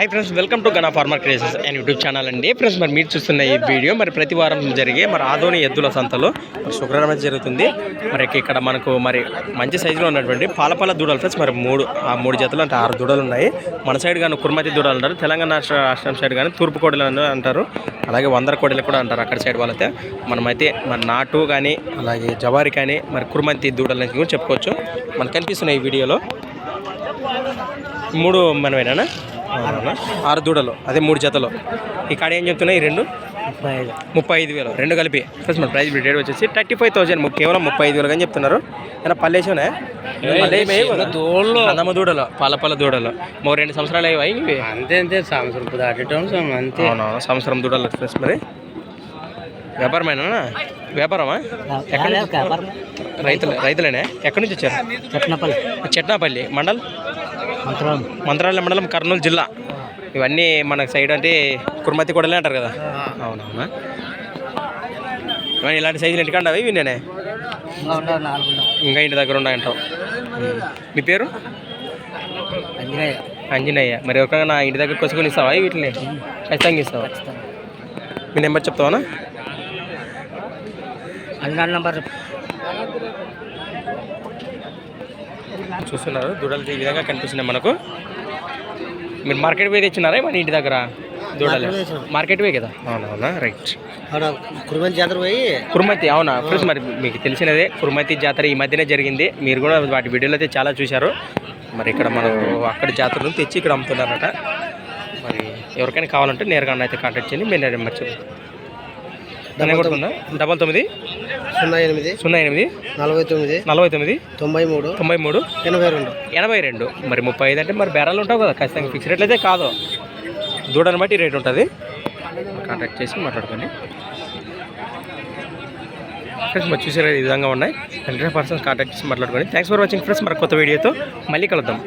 Hi friends welcome to Gana farmer crazes and YouTube channel అండి. Friends మరి మీరు చూస్తున్న ఈ వీడియో మరి ప్రతి వారం జరిగే మరి ఆదోని ఎద్దుల సంతలో మరి శుక్రవారం జరుగుతుంది. మరి ఇక్కడ మనకు మరి మంచి సైజులో ఉన్నటువంటి పాలపాల దూడలు ఫ్రెండ్స్ మరి మూడు ఆ మూడు జతలు అంటే ఆరు దూడలు ఉన్నాయి. మన సైడ్ కానీ కుర్మతి దూడలు అంటారు తెలంగాణ రాష్ట్ర రాష్ట్రం సైడ్ కానీ తూర్పు కోడలు అంటారు అలాగే వందర కోడలు కూడా అంటారు అక్కడ సైడ్ వాళ్ళైతే. మనమైతే మన నాటు కానీ అలాగే జవారి కానీ మరి కుర్మతి దూడలు కూడా చెప్పుకోవచ్చు. మనకు కనిపిస్తున్నాయి ఈ వీడియోలో మూడు మనమేనా? ఆరు దూడలు. అదే మూడు జతలు. ఈ కాడ ఏం చెప్తున్నాయి? ఈ రెండు? ముప్పై ఐదు. ముప్పై ఐదు వేలు. రెండు కలిపి. ఫస్ట్ మన ప్రైస్ రేట్ వచ్చేసి థర్టీ ఫైవ్ థౌసండ్ కేవలం ముప్పై ఐదు వేలు అని చెప్తున్నారు. ఏమైనా పల్లేసినా అన్నమ్మ దూడలు పాల పాల దూడలు. మో రెండు సంవత్సరాలు అయ్యాయి ఇవి అంతే అంతే. సంవత్సరం దాటటం సం- అంతే. సంవత్సరం దూడలు ఫ్రెండ్స్ మరి. వ్యాపారమేనా? వ్యాపారమా? ఎక్కడ రైతులు రైతులేనే? ఎక్కడి నుంచి వచ్చారు? చట్నపల్లి. చెట్నాపల్లి. మండల్? మంత్రాలయ మండలం కర్నూలు జిల్లా. ఇవన్నీ మన సైడ్ అంటే కుర్మతి కూడలే అంటారు కదా. అవునవునా? ఇవన్నీ ఇలాంటి సైజులు ఇంటికండి అవి నేనే ఇంకా ఇంటి దగ్గర ఉన్నాయంటావు మీ పేరు? అంజనేయ. అంజనయ్య మరి ఎవరికైనా నా ఇంటి దగ్గరకు వచ్చి కొని ఇస్తావా వీటిని? ఖచ్చితంగా ఇస్తావా? మీ నెంబర్ చెప్తావా అంజనాడు నంబర్ చూస్తున్నారు. దూడలు ఈ విధంగా కనిపిస్తున్నాయి మనకు. మీరు మార్కెట్ పోయి తెచ్చినారా మన ఇంటి దగ్గర దూడలు? మార్కెట్ పోయి కదా? అవునవునా రైట్ కురుమని జాతర పోయి కుర్మతి అవునా? ఫ్రెండ్స్ మరి మీకు తెలిసినదే కుర్మతి జాతర ఈ మధ్యనే జరిగింది. మీరు కూడా వాటి వీడియోలో అయితే చాలా చూశారు. మరి ఇక్కడ మనకు అక్కడ జాతర తెచ్చి ఇక్కడ అమ్ముతున్నారట. మరి ఎవరికైనా కావాలంటే నేరుగా అయితే కాంటాక్ట్ చేయండి. మీరు కూడా ఉందా డబల్ తొమ్మిది? సున్నా ఎనిమిది సున్నా ఎనిమిది నలభై తొమ్మిది నలభై తొమ్మిది తొంభై మూడు తొంభై మూడు ఎనభై రెండు. ఎనభై రెండు. మరి ముప్పై ఐదు అంటే మరి బేరాలు ఉంటావు కదా ఖచ్చితంగా ఫిక్స్ రేట్లు అయితే కాదు. దూడని బట్టి రేట్ ఉంటుంది. కాంటాక్ట్ చేసి మాట్లాడుకోండి. ఫ్రెండ్స్ మరి చూసారు ఈ విధంగా ఉన్నాయి. హండ్రెడ్ పర్సెంట్ కాంటాక్ట్ చేసి మాట్లాడుకోండి. థ్యాంక్స్ ఫర్ వాచింగ్ ఫ్రెండ్స్ మరి కొత్త వీడియోతో మళ్ళీ కలుద్దాం.